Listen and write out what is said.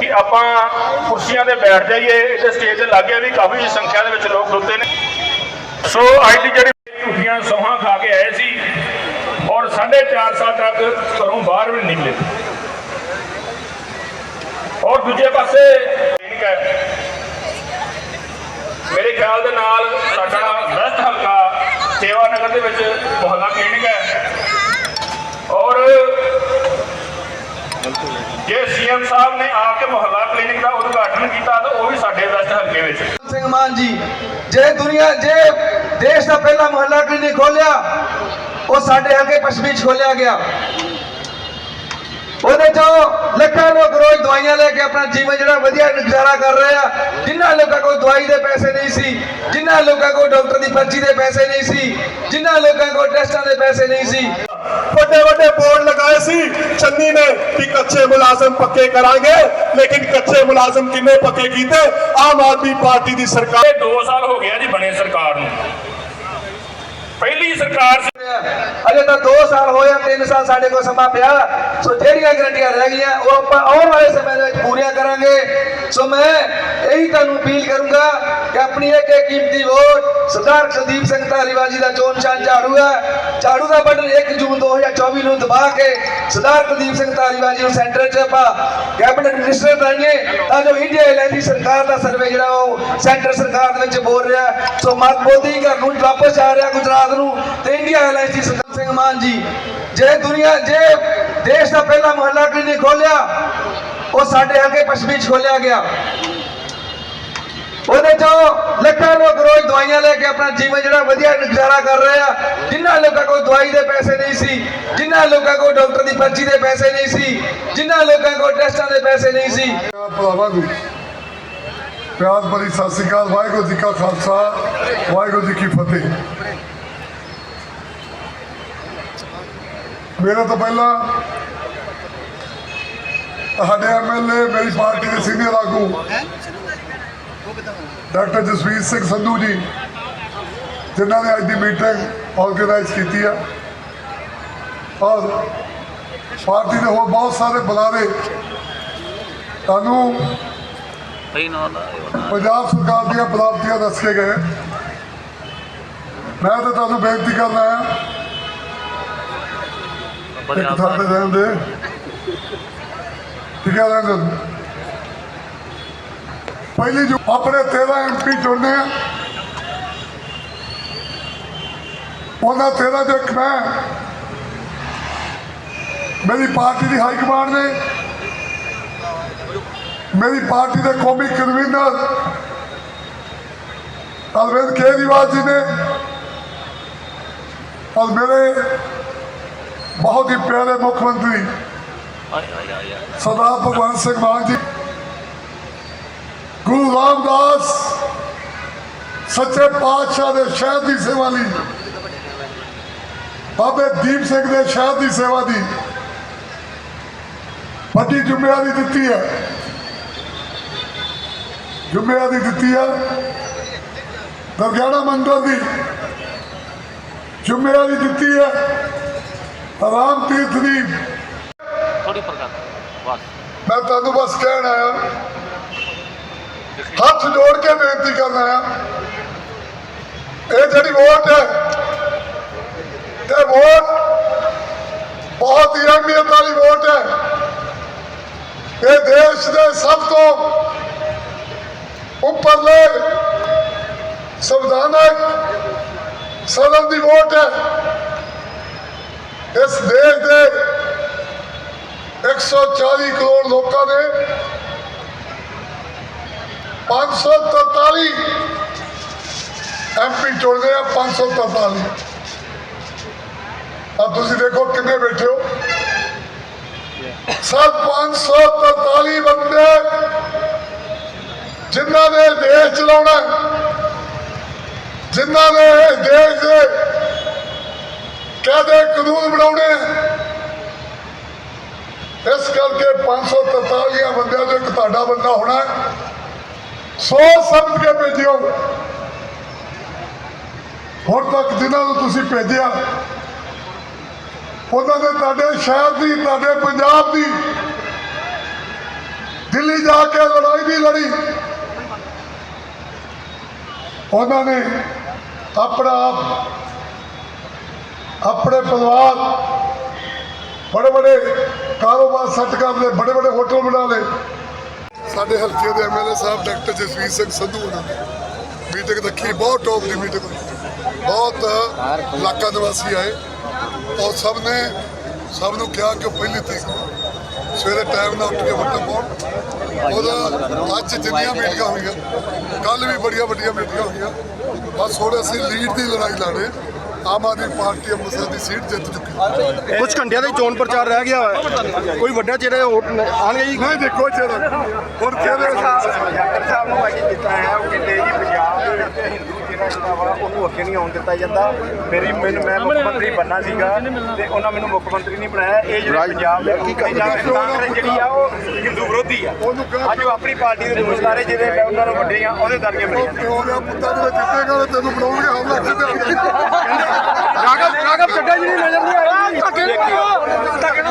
ਕਿ ਆਪਾਂ ਕੁਰਸੀਆਂ ਤੇ ਬੈਠ ਜਾਈਏ ਤੇ ਸਟੇਜ ਤੇ ਲਾਗੇ ਵੀ ਕਾਫੀ ਸੰਖਿਆ ਦੇ ਵਿੱਚ ਲੋਕ ਖਲੋਤੇ ਨੇ। ਸੋ ਅੱਜ ਦੀ ਜਿਹੜੀ ਝੂਠੀਆਂ ਸੌਹਾਂ ਖਾ ਕੇ ਆਏ ਸੀ ਔਰ 4.5 ਸਾਲ ਤੱਕ ਘਰੋਂ ਬਾਹਰ ਵੀ ਨਹੀਂ ਨਿਕਲੇ। ਔਰ ਦੂਜੇ ਪਾਸੇ ਮੇਰੇ ਖਿਆਲ ਦੇ ਨਾਲ ਸਾਡਾ ਵੈਸਟ ਹਲਕਾ ਸੇਵਾ ਨਗਰ ਦੇ ਵਿੱਚ ਮੁਹੱਲਾ ਕਲੀਨਿਕ ਹੈ ਔਰ ਜੇ ਸਾਹਿਬ ਨੇ ਆ ਕੇ ਮੁਹੱਲਾ ਕਲੀਨਿਕ ਦਾ ਉਦਘਾਟਨ ਕੀਤਾ ਤਾਂ ਉਹ ਵੀ ਸਾਡੇ ਵੈਸਟ ਹਲਕੇ ਵਿੱਚ। ਸਿੰਘ ਮਾਨ ਜੀ, ਜੇ ਦੁਨੀਆ ਜੇ ਦੇਸ਼ ਦਾ ਪਹਿਲਾ ਮੁਹੱਲਾ ਕਲੀਨਿਕ ਖੋਲਿਆ, ਉਹ ਸਾਡੇ ਹਲਕੇ ਪਸ਼ਚਮੀ ਚ ਖੋਲਿਆ ਗਿਆ। ਉਹਦੇ ਚੋਂ ਲੱਖਾਂ ਲੋਕ ਰੋਜ਼ ਦਵਾਈਆਂ ਲੈ ਕੇ ਆਪਣਾ ਜੀਵਨ ਜਿਹੜਾ ਵਧੀਆ ਗੁਜ਼ਾਰਾ ਕਰ ਰਹੇ ਆ। ਜਿਨ੍ਹਾਂ ਲੋਕਾਂ ਕੋਲ ਦਵਾਈ ਦੇ ਪੈਸੇ ਨਹੀਂ ਸੀ ਜਿਨ੍ਹਾਂ ਲੋਕਾਂ ਕੋਲ ਡਾਕਟਰ ਦੀ ਪਰਚੀ ਦੇ ਪੈਸੇ ਨਹੀਂ ਸੀ ਜਿਨ੍ਹਾਂ ਲੋਕਾਂ ਕੋਲ ਟੈਸਟਾਂ ਦੇ ਪੈਸੇ ਨਹੀਂ ਸੀ। ਵੱਡੇ ਵੱਡੇ ਬੋਰਡ ਲਗਾਏ ਸੀ। ਚੰਨੀ ਨੇ ਕਿ ਕੱਚੇ ਮੁਲਾਜ਼ਮ ਪੱਕੇ ਕਰਾਂਗੇ ਲੇਕਿਨ ਕੱਚੇ ਮੁਲਾਜ਼ਮ ਕਿੰਨੇ ਪੱਕੇ ਕੀਤੇ? ਆਮ ਆਦਮੀ ਪਾਰਟੀ ਦੀ ਸਰਕਾਰ ਇਹ 2 ਸਾਲ ਹੋ ਗਿਆ ਜੀ ਬਣੇ ਸਰਕਾਰ ਨੂੰ। ਪਹਿਲੀ ਸਰਕਾਰ ਸੀ। ਅਜੇ ਤਾਂ 2 ਸਾਲ ਹੋਇਆ 3 ਸਾਲ ਸਾਡੇ ਕੋਲ ਸਮਾਂ ਪਿਆ। ਸੋ ਜਿਹੜੀਆਂ ਗਰੰਟੀਆਂ ਰਹਿ ਗਈਆਂ ਉਹ ਆਪਾਂ ਆਉਣ ਵਾਲੇ ਸਮੇਂ ਦੇ ਵਿੱਚ ਪੂਰੀਆਂ ਕਰਾਂਗੇ। ਸੋ ਮੈਂ ਇਹੀ ਤੁਹਾਨੂੰ ਅਪੀਲ ਕਰੂੰਗਾ ਕਿ ਆਪਣੀ ਇੱਕ ਇੱਕ ਕੀਮਤੀ ਵੋਟ ਸਰਦਾਰ ਕੁਲਦੀਪ ਸਿੰਘ ਧਾਰੀਵਾਲ ਜੀ ਦਾ ਚੋਣ ਨਿਸ਼ਾਨ ਝਾੜੂ ਹੈ। ਝਾੜੂ ਦਾ ਬਟਨ 1 ਜੂਨ 2024 ਨੂੰ ਦਬਾ ਕੇ ਸਰਦਾਰ ਕੁਲਦੀਪ ਸਿੰਘ ਧਾਲੀਵਾਲ ਜੀ ਨੂੰ ਸੈਂਟਰ 'ਚ ਆਪਾਂ ਕੈਬਨਿਟ ਮਿਨਿਸਟਰ ਬਣਾਈਏ ਤਾਂ ਜੋ ਇੰਡੀਆ ਆਇਲੈਂਡ ਦੀ ਸਰਕਾਰ ਦਾ ਸਰਵੇ ਜਿਹੜਾ ਉਹ ਸੈਂਟਰ ਸਰਕਾਰ ਦੇ ਵਿੱਚ ਬੋਲ ਰਿਹਾ ਸੋ ਮਤ ਮੋਦੀ ਘਰ ਨੂੰ ਵਾਪਸ ਆ ਰਿਹਾ ਗੁਜਰਾਤ ਨੂੰ ਤੇ ਇੰਡੀਆ ਆਇਲੈਂਡ ਦੀ ਸਰਦਾਰ ਸਿੰਘ ਮਾਨ ਜੀ, ਜੇ ਦੁਨੀਆ, ਜੇ ਦੇਸ਼ ਦਾ ਪਹਿਲਾ ਮੁਹੱਲਾ ਕਲੀਨਿਕ ਖੋਲਿਆ, ਉਹ ਸਾਡੇ ਹਲਕੇ ਪਸ਼ਚਮੀ ਚ ਖੋਲਿਆ ਗਿਆ। ਉਹਦੇ ਚੋਂ ਲੱਖਾਂ ਲੋਕ ਰੋਜ਼ ਦਵਾਈਆਂ ਲੈ ਕੇ ਆਪਣਾ ਜੀਵਨ ਜਿਹੜਾ ਵਧੀਆ ਗੁਜ਼ਾਰਾ ਕਰ ਰਹੇ ਆ। ਜਿਨ੍ਹਾਂ ਲੋਕਾਂ ਕੋਲ ਦਵਾਈ ਦੇ ਪੈਸੇ ਨਹੀਂ ਸੀ ਜਿਨ੍ਹਾਂ ਲੋਕਾਂ ਕੋਲ ਡਾਕਟਰ ਦੀ ਪਰਚੀ ਦੇ ਪੈਸੇ ਨਹੀਂ ਸੀ ਜਿਨ੍ਹਾਂ ਲੋਕਾਂ ਕੋਲ ਟੈਸਟਾਂ ਦੇ ਪੈਸੇ ਨਹੀਂ ਸੀ। ਪਿਆਰ ਭਰੀ ਸਤਿ ਸ੍ਰੀ ਅਕਾਲ, ਵਾਹਿਗੁਰੂ ਜੀ ਕਾ ਖਾਲਸਾ, ਵਾਹਿਗੁਰੂ ਜੀ ਕੀ ਫਤਿਹ। ਮੇਰਾ ਤੋਂ ਪਹਿਲਾਂ ਸਾਡੇ ਐਮਐਲਏ ਮੇਰੀ ਪਾਰਟੀ ਦੇ ਸੀਨੀਅਰ ਆਗੂ ਡਾਕਟਰ ਜਸਵੀਰ ਸਿੰਘ ਸੰਧੂ ਜੀ ਜਿਨ੍ਹਾਂ ਨੇ ਅੱਜ ਦੀ ਮੀਟਿੰਗ ਆਰਗੇਨਾਈਜ਼ ਕੀਤੀ ਆ। ਔਰ ਪਾਰਟੀ ਦੇ ਹੋਰ ਬਹੁਤ ਸਾਰੇ ਬੁਲਾਰੇ ਤੁਹਾਨੂੰ ਪੰਜਾਬ ਸਰਕਾਰ ਦੀਆਂ ਪ੍ਰਾਪਤੀਆਂ ਦੱਸ ਕੇ ਗਏ। ਮੈਂ ਤਾਂ ਤੁਹਾਨੂੰ ਬੇਨਤੀ ਕਰਨਾ ਹੈ ਇੱਕ ਥਾਂ ਤੇ ਰਹਿਣ ਦੇ। ਠੀਕ ਹੈ ਰਹਿਣ ਦੇ ਪਹਿਲੀ ਜੋ ਆਪਣੇ 13 ਐਮਪੀ ਚੁਣਨੇ ਆ। ਉਹਨਾਂ 13 ਜੋ ਇੱਕ ਮੈਂ ਮੇਰੀ ਪਾਰਟੀ ਦੀ ਹਾਈ ਕਮਾਂਡ ਨੇ। ਮੇਰੀ ਪਾਰਟੀ ਦੇ ਕੌਮੀ ਕਨਵੀਨਰ ਅਰਵਿੰਦ ਕੇਜਰੀਵਾਲ ਜੀ ਨੇ। ਔਰ ਮੇਰੇ ਬਹੁਤ ਹੀ ਪਿਆਰੇ ਮੁੱਖ ਮੰਤਰੀ ਸਰਦਾਰ ਭਗਵੰਤ ਸਿੰਘ ਮਾਨ ਜੀ। ਗੁਰੂ ਰਾਮਦਾਸ ਸੱਚੇ ਪਾਤਸ਼ਾਹ ਦੇ ਸ਼ਹਿਰ ਦੀ ਸੇਵਾ ਲਈ। ਬਾਬੇ ਦੀਪ ਸਿੰਘ ਦੇ ਸ਼ਹਿਰ ਦੀ ਸੇਵਾ ਦੀ ਵੱਡੀ ਜ਼ਿੰਮੇਵਾਰੀ ਦਿੱਤੀ ਹੈ। ਜ਼ਿੰਮੇਵਾਰੀ ਦਿੱਤੀ ਹੈ। ਦਰਗਾੜਾ ਮੰਡਲ ਦੀ ਜ਼ਿੰਮੇਵਾਰੀ ਦਿੱਤੀ ਹੈ। ਰਾਮ ਤੀਰਥ ਦੀ। ਥੋੜੀ ਪ੍ਰਕਾਸ਼ ਬਸ। ਮੈਂ ਤੁਹਾਨੂੰ ਬਸ ਕਹਿਣ ਆਇਆ। ਹੱਥ ਜੋੜ ਕੇ ਬੇਨਤੀ ਕਰਨਾ ਆਇਆ ਇਹ ਜਿਹੜੀ ਵੋਟ ਹੈ, ਇਹ ਵੋਟ ਬਹੁਤ ਹੀ ਅਹਿਮੀਅਤ ਵਾਲੀ ਵੋਟ ਹੈ। ਇਹ ਦੇਸ਼ ਦੇ ਸਭ ਤੋਂ ਉੱਪਰਲੇ ਸੰਵਿਧਾਨਕ ਸਦਨ ਦੀ ਵੋਟ ਹੈ। ਇਸ ਦੇਸ਼ ਦੇ 140 ਕਰੋੜ ਲੋਕਾਂ ਨੇ 543 ਐਮਪੀ ਚੁਣਦੇ ਆ 543 ਆ ਤੁਸੀਂ ਦੇਖੋ ਕਿੰਨੇ ਬੈਠੇ ਹੋ। ਸਭ 543 ਬੰਦੇ ਜਿਨ੍ਹਾਂ ਨੇ ਦੇਸ਼ ਚਲਾਉਣਾ ਜਿਨ੍ਹਾਂ ਨੇ ਇਸ ਦੇਸ਼ ਦੇ ਕਾਹਦੇ ਕਾਨੂੰਨ ਬਣਾਉਣੇ ਇਸ ਕਰਕੇ 543 ਬੰਦਿਆਂ ਤੋਂ ਇੱਕ ਤੁਹਾਡਾ ਬੰਦਾ ਹੋਣਾ ਸੋਚ ਸਮਝ ਕੇ ਭੇਜਿਓ। ਹੁਣ ਤੱਕ ਜਿਨ੍ਹਾਂ ਨੂੰ ਤੁਸੀਂ ਭੇਜਿਆ, ਉਹਨਾਂ ਨੇ ਤੁਹਾਡੇ ਸ਼ਹਿਰ ਦੀ, ਤੁਹਾਡੇ ਪੰਜਾਬ ਦੀ ਦਿੱਲੀ ਜਾ ਕੇ ਲੜਾਈ ਵੀ ਲੜੀ। ਉਹਨਾਂ ਨੇ ਆਪਣਾ ਆਪ, ਆਪਣੇ ਪਰਿਵਾਰ ਬੜੇ ਬੜੇ ਕਾਰੋਬਾਰ ਸੈੱਟ ਕਰ ਲਏ ਬੜੇ ਬੜੇ ਹੋਟਲ ਬਣਾ ਲਏ। ਸਾਡੇ ਹਲਕੇ ਦੇ ਐਮਐਲਏ ਸਾਹਿਬ, ਡਾਕਟਰ ਜਸਵੀਰ ਸਿੰਘ ਸੰਧੂ ਉਹਨਾਂ ਨੇ ਮੀਟਿੰਗ ਰੱਖੀ, ਬਹੁਤ ਟੌਪ ਦੀ ਮੀਟਿੰਗ ਬਹੁਤ ਇਲਾਕਾ ਨਿਵਾਸੀ ਆਏ। ਔਰ ਸਭ ਨੇ, ਸਭ ਨੂੰ ਕਿਹਾ ਕਿ ਪਹਿਲੀ ਤਰੀਕ ਸਵੇਰੇ ਟਾਈਮ ਨਾਲ ਉੱਠ ਕੇ ਵੋਟਾਂ ਪਾਉਣ। ਉਹਦਾ ਅੱਜ ਜਿੰਨੀਆਂ ਮੀਟਿੰਗਾਂ ਹੋਈਆਂ ਕੱਲ ਵੀ ਬੜੀਆਂ ਵੱਡੀਆਂ ਮੀਟਿੰਗਾਂ ਹੋਈਆਂ। ਬਸ ਹੁਣ ਅਸੀਂ ਲੀਡ ਦੀ ਲੜਾਈ ਲੜੇ ਆਮ ਆਦਮੀ ਪਾਰਟੀ ਅੰਮ੍ਰਿਤਸਰ ਦੀ ਸੀਟ ਜਿੱਤ ਚੁੱਕੀ ਹੈ। ਕੁਝ ਘੰਟਿਆਂ ਦਾ ਹੀ ਚੋਣ ਪ੍ਰਚਾਰ ਰਹਿ ਗਿਆ ਹੈ। ਕੋਈ ਵੱਡਾ ਚਿਹਰੇ ਆਣਗੇ ਜੀ? ਨਹੀਂ ਦੇਖੋ ਜਿਹੜਾ ਹੁਣ ਕਿਹਦੇ ਡਾਕਟਰ ਸਾਹਿਬ ਨੂੰ ਅੱਜ ਕੀਤਾ ਹੈ ਉਹ ਕਹਿੰਦੇ ਜੀ ਪੰਜਾਬ ਦੇ ਵਿੱਚ ਹਿੰਦੂ ਜਿਹੜਾ ਜਿਹੜਾ ਵਾ ਉਹਨੂੰ ਅੱਗੇ ਨਹੀਂ ਆਉਣ ਦਿੱਤਾ ਜਾਂਦਾ। ਮੇਰੀ ਮੈਨੂੰ ਮੈਂ ਮੁੱਖ ਮੰਤਰੀ ਬੰਨਾ ਸੀਗਾ ਤੇ ਉਹਨਾਂ ਮੈਨੂੰ ਮੁੱਖ ਮੰਤਰੀ ਨਹੀਂ ਬਣਾਇਆ। ਇਹ ਜਿਹੜੇ ਪੰਜਾਬ ਦੇ ਕੀ ਕਾਂਗਰਸ ਜਿਹੜੀ ਆ ਉਹ ਮਿਲੀ ਆ। ਅੱਜ ਉਹ ਆਪਣੀ ਪਾਰਟੀ ਦੇ ਦੋਸਤ ਸਾਰੇ ਜਿਹੜੇ ਮੈਂ ਉਹਨਾਂ ਨੂੰ ਵੱਡੇ ਆ ਉਹਦੇ ਦਰਜੇ ਮਿਲੇ ਆ। ਪਿਓ ਦੇ ਪੁੱਤਾਂ ਨੂੰ ਜਿੱਤੇਗਾ ਤੇ ਤੈਨੂੰ ਬਣਾਉਣਗੇ ਹਮਲਾ ਕਿੱਥੇ ਰਾਗਵ ਰਾਗਵ ਚੱਡਾ ਜੀ ਨਜ਼ਰ ਨਹੀਂ ਆ ਰਿਹਾ। ਧੱਕੇ